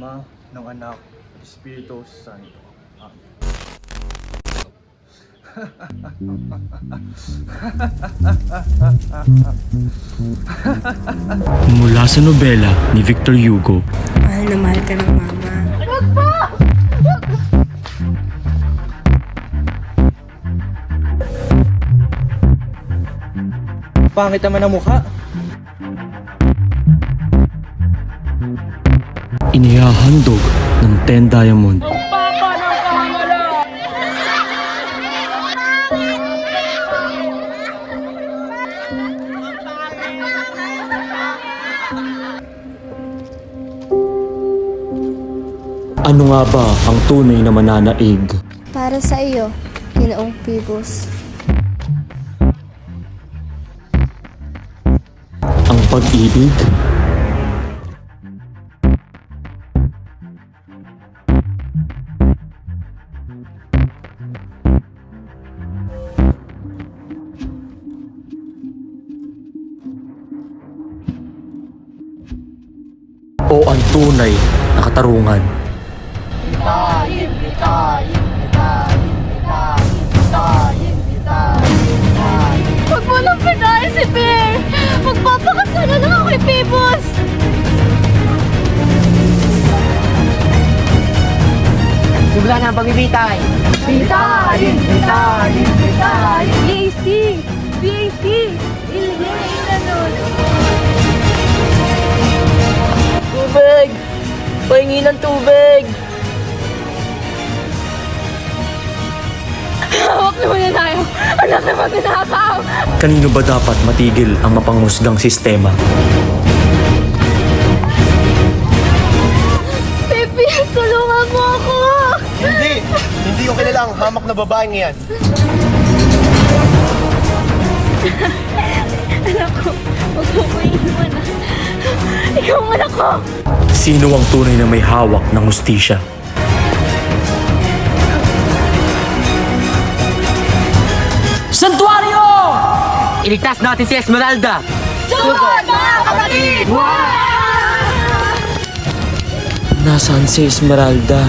ng anak, Espiritu Santo. Amen. Mula sa nobela ni Victor Hugo, Mahal na mahal ka ng mama. Pangit naman ang mukha. Inihahandog ng 10 Diamond. Ano nga ba ang tunay na mananaig? Para sa iyo, Ginoong Pibos. Ang pag-ibig? O ang tunay na katarungan? Huwag mo nang pinahin si Bear! Magpapakasala lang ako kay Pibos! Simula na ang pagbibitay. Bitayin! Bitayin! Bitayin! BAC! BAC! Ilye Inanos! Tubig! Pahingi ng tubig! Hawak naman na tayo! Anak na magnanakaw! Kanino ba dapat matigil ang mapanghusgang sistema? Pepe, tulungan mo ako! Hindi! Hindi ko kilala ang hamak na babaeng yan. Ang anak ko! Sino ang tunay na may hawak ng hustisya? Santuario! Iligtas natin si Esmeralda! Sugod mga kapatid! Nasaan si Esmeralda?